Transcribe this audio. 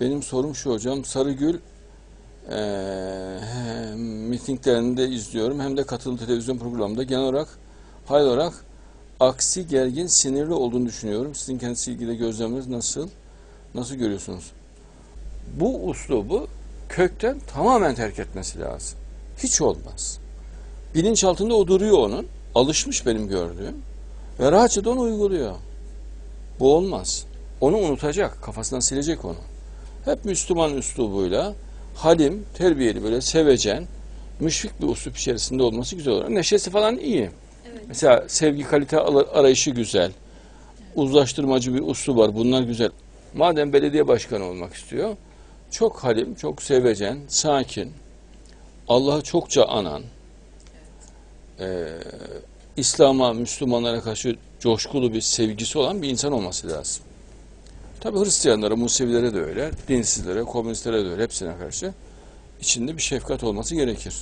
Benim sorum şu hocam. Sarıgül eee he- mitinglerinde izliyorum. Hem de katılım televizyon programında genel olarak hayal olarak aksi gergin sinirli olduğunu düşünüyorum. Sizin kendisi ilgili gözleminiz nasıl? Nasıl görüyorsunuz? Bu uslubu kökten tamamen terk etmesi lazım. Hiç olmaz. Bilinçaltında o duruyor onun. Alışmış benim gördüğüm. Ve rahatça da onu uyguluyor. Bu olmaz. Onu unutacak. Kafasından silecek onu. Hep Müslüman üslubuyla halim, terbiyeli böyle sevecen, müşfik bir üslup içerisinde olması güzel olur. Neşesi falan iyi. Evet. Mesela sevgi kalite al- arayışı güzel. Uzlaştırmacı bir uslu var. Bunlar güzel. Madem belediye başkanı olmak istiyor, çok halim, çok sevecen, sakin, Allah'ı çokça anan, eee, İslam'a, Müslümanlara karşı coşkulu bir sevgisi olan bir insan olması lazım. Tabi Hristiyanlara, Musevilere de öyle, dinsizlere, komünistlere de öyle, hepsine karşı içinde bir şefkat olması gerekir.